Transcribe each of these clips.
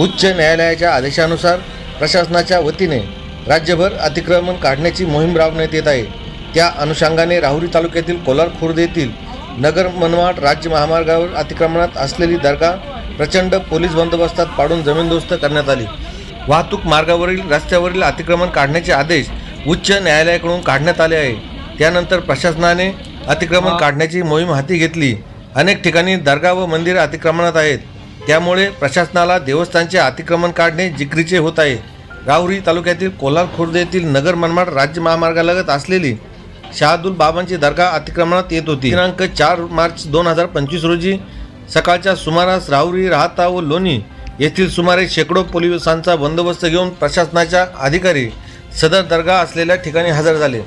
उच्च न्यायालयाच्या आदेशानुसार प्रशासनाच्या वतीने राज्यभर अतिक्रमण काढण्याची मोहीम राबवण्यात येत आहे. त्या अनुषंगाने राहुरी तालुक्यातील कोलार खुर्द येथील नगर मनमाड राज्य महामार्गावर अतिक्रमणात असलेली दर्गा प्रचंड पोलीस बंदोबस्तात पाडून जमीनदोस्त करण्यात आली. वाहतूक मार्गावरील रस्त्यावरील अतिक्रमण काढण्याचे आदेश उच्च न्यायालयाकडून काढण्यात आले आहे. त्यानंतर प्रशासनाने अतिक्रमण काढण्याची मोहीम हाती घेतली. अनेक ठिकाणी दर्गा व मंदिरं अतिक्रमणात आहेत. त्यामुळे प्रशासनाला देवस्थानचे अतिक्रमण काढणे जिकरीचे होत आहे. राहुरी तालुक्यातील कोलार खुर्द येथील नगर मनमाड राज्य महामार्गालगत असलेली शहादुल बाबांची दर्गा अतिक्रमणात येत होती. दिनांक चार मार्च दोन हजार पंचवीस रोजी सकाळच्या सुमारास राहुरी राहता व लोणी येथील सुमारे शेकडो पोलिसांचा बंदोबस्त घेऊन प्रशासनाच्या अधिकारी सदर दर्गा असलेल्या ठिकाणी हजर झाले.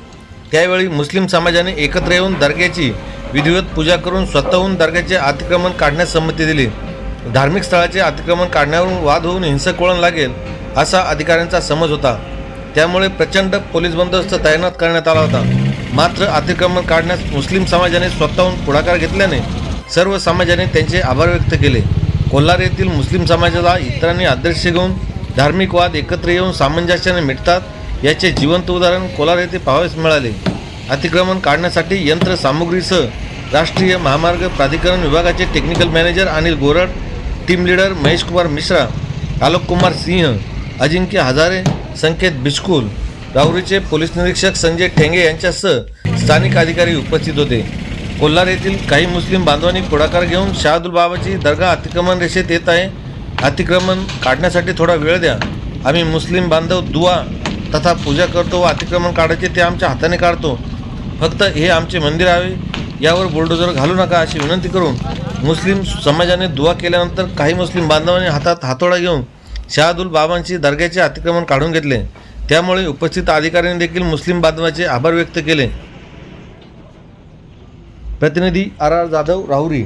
त्यावेळी मुस्लिम समाजाने एकत्र येऊन दर्ग्याची विधिवत पूजा करून स्वतःहून दर्ग्याचे अतिक्रमण काढण्यास संमती दिली. धार्मिक स्थळाचे अतिक्रमण काढण्यावरून वाद होऊन हिंसक वळण लागेल असा अधिकाऱ्यांचा समज होता. त्यामुळे प्रचंड पोलीस बंदोबस्त तैनात करण्यात आला होता. मात्र अतिक्रमण काढण्यास मुस्लिम समाजाने स्वतःहून पुढाकार घेतल्याने सर्व समाजाने त्यांचे आभार व्यक्त केले. कोल्हार येथील मुस्लिम समाजाला इतरांनी आदर्श घेऊन धार्मिक वाद एकत्र येऊन सामंजस्याने मिटतात याचे जिवंत उदाहरण कोलार येथे पाहावेस मिळाले. अतिक्रमण काढण्यासाठी यंत्रसामुग्रीसह राष्ट्रीय महामार्ग प्राधिकरण विभागाचे technical manager Anil Gorad team leader Mahesh Kumar Mishra Alok Kumar Singh Ajinkya Hazare Sanket Biskul राहुरीचे police निरीक्षक संजय ठेंगे यांच्यासह स्थानिक अधिकारी उपस्थित होते. कोल्हार येथील काही मुस्लिम बांधवांनी पुढाकार घेऊन शहादुल बाबाची दर्गा अतिक्रमण रेषेत येत आहे. अतिक्रमण काढण्यासाठी थोडा वेळ द्या. आम्ही मुस्लिम बांधव दुवा तथा पूजा करतो व अतिक्रमण काढायचे ते आमच्या हाताने काढतो. फक्त हे आमचे मंदिर आहे. यावर बुलडोजर घालू नका अशी विनंती करून मुस्लिम समाजाने दुवा केल्यानंतर काही मुस्लिम बांधवांनी हातात हातोडा घेऊन शहादुल बाबांची दर्ग्याचे अतिक्रमण काढून घेतले. त्यामुळे उपस्थित अधिकाऱ्यांनी देखील मुस्लिम बांधवाचे आभार व्यक्त केले. प्रतिनिधी आर आर जाधव राहुरी.